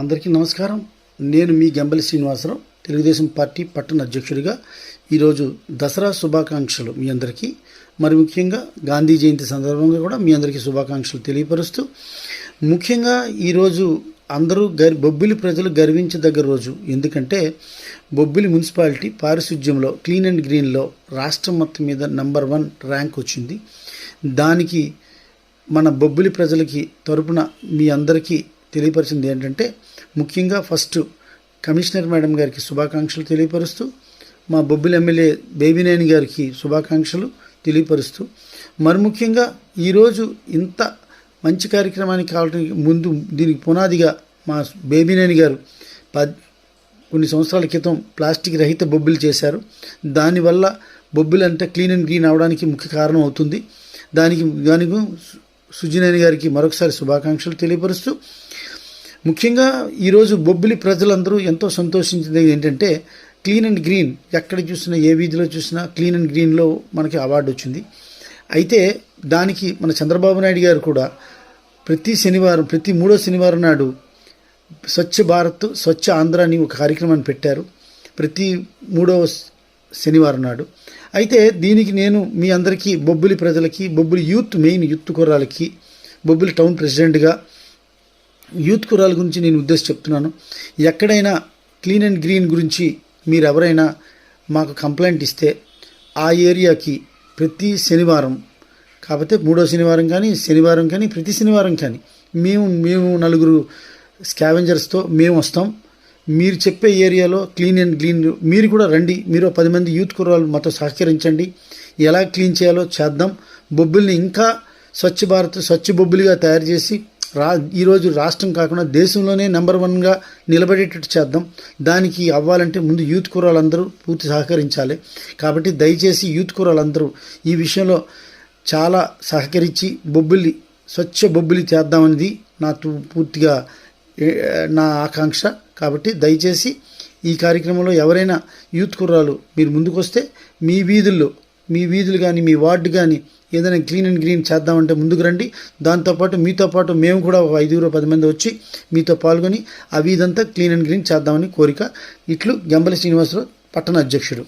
అందరికీ నమస్కారం. నేను మీ గంబలి శ్రీనివాసరావు తెలుగుదేశం పార్టీ పట్టణ అధ్యక్షుడిగా. ఈరోజు దసరా శుభాకాంక్షలు మీ అందరికీ. మరి ముఖ్యంగా గాంధీ జయంతి సందర్భంగా కూడా మీ అందరికీ శుభాకాంక్షలు తెలియపరుస్తూ ముఖ్యంగా ఈరోజు అందరూ గర్ బొబ్బిలి ప్రజలు గర్వించదగ్గ రోజు. ఎందుకంటే బొబ్బిలి మున్సిపాలిటీ పారిశుధ్యంలో క్లీన్ అండ్ గ్రీన్లో రాష్ట్రం మొత్తం మీద నంబర్ వన్ ర్యాంక్ వచ్చింది. దానికి మన బొబ్బిలి ప్రజలకి తరపున మీ అందరికీ తెలియపరిచింది ఏంటంటే ముఖ్యంగా ఫస్ట్ కమిషనర్ మేడం గారికి శుభాకాంక్షలు తెలియపరుస్తూ మా బొబ్బిలి ఎమ్మెల్యే బేబీనేని గారికి శుభాకాంక్షలు తెలియపరుస్తూ మరి ముఖ్యంగా ఈరోజు ఇంత మంచి కార్యక్రమానికి కావడానికి ముందు దీనికి పునాదిగా మా బేబీనేని గారు పద్ కొన్ని సంవత్సరాల క్రితం ప్లాస్టిక్ రహిత బొబ్బిలు చేశారు. దానివల్ల బొబ్బిలు అంటే క్లీన్ అండ్ గ్రీన్ అవడానికి ముఖ్య కారణం అవుతుంది. దానికి దానికి సుజినేని గారికి మరొకసారి శుభాకాంక్షలు తెలియపరుస్తూ ముఖ్యంగా ఈరోజు బొబ్బిలి ప్రజలందరూ ఎంతో సంతోషించింది ఏంటంటే క్లీన్ అండ్ గ్రీన్ ఎక్కడ చూసినా ఏ వీధిలో చూసినా క్లీన్ అండ్ గ్రీన్లో మనకి అవార్డు వచ్చింది. అయితే దానికి మన చంద్రబాబు నాయుడు గారు కూడా ప్రతి శనివారం ప్రతి మూడో శనివారం నాడు స్వచ్ఛ భారత్ స్వచ్ఛ ఆంధ్ర అని ఒక కార్యక్రమాన్ని పెట్టారు. ప్రతి మూడవ శనివారం నాడు. అయితే దీనికి నేను మీ అందరికీ బొబ్బిలి ప్రజలకి బొబ్బిలి యూత్ మెయిన్ యూత్ కుర్రాలకి బొబ్బిలి టౌన్ ప్రెసిడెంట్గా యూత్ కుర్రాల గురించి నేను ఉద్దేశం చెప్తున్నాను. ఎక్కడైనా క్లీన్ అండ్ గ్రీన్ గురించి మీరు ఎవరైనా మాకు కంప్లైంట్ ఇస్తే ఆ ఏరియాకి ప్రతి శనివారం కాకపోతే మూడో శనివారం కానీ శనివారం కానీ ప్రతి శనివారం కానీ మేము మేము నలుగురు స్కావెంజర్స్తో మేము వస్తాం. మీరు చెప్పే ఏరియాలో క్లీన్ అండ్ క్లీన్ మీరు కూడా రండి. మీరు పది మంది యూత్ కుర్రాలు మాతో సహకరించండి. ఎలా క్లీన్ చేయాలో చేద్దాం. బొబ్బుల్ని ఇంకా స్వచ్ఛ భారత్ స్వచ్ఛ బొబ్బిలిగా తయారు చేసి రా ఈరోజు రాష్ట్రం కాకుండా దేశంలోనే నెంబర్ వన్గా నిలబడేటట్టు చేద్దాం. దానికి అవ్వాలంటే ముందు యూత్ కుర్రాలందరూ పూర్తి సహకరించాలి. కాబట్టి దయచేసి యూత్ కుర్రాలందరూ ఈ విషయంలో చాలా సహకరించి బొబ్బిలి స్వచ్ఛ బొబ్బిలి చేద్దామనేది నా పూర్తిగా నా ఆకాంక్ష. కాబట్టి దయచేసి ఈ కార్యక్రమంలో ఎవరైనా యూత్ కుర్రాలు మీరు ముందుకొస్తే మీ వీధుల్లో మీ వీధులు కానీ మీ వార్డు కానీ ఏదైనా క్లీన్ అండ్ గ్రీన్ చేద్దామంటే ముందుకు రండి. దాంతోపాటు మీతో పాటు మేము కూడా ఒక ఐదుగురు పది మంది వచ్చి మీతో పాల్గొని ఆ వీధంతా క్లీన్ అండ్ గ్రీన్ చేద్దామని కోరిక. ఇట్లు గంబలి శ్రీనివాసరావు పట్టణ అధ్యక్షుడు.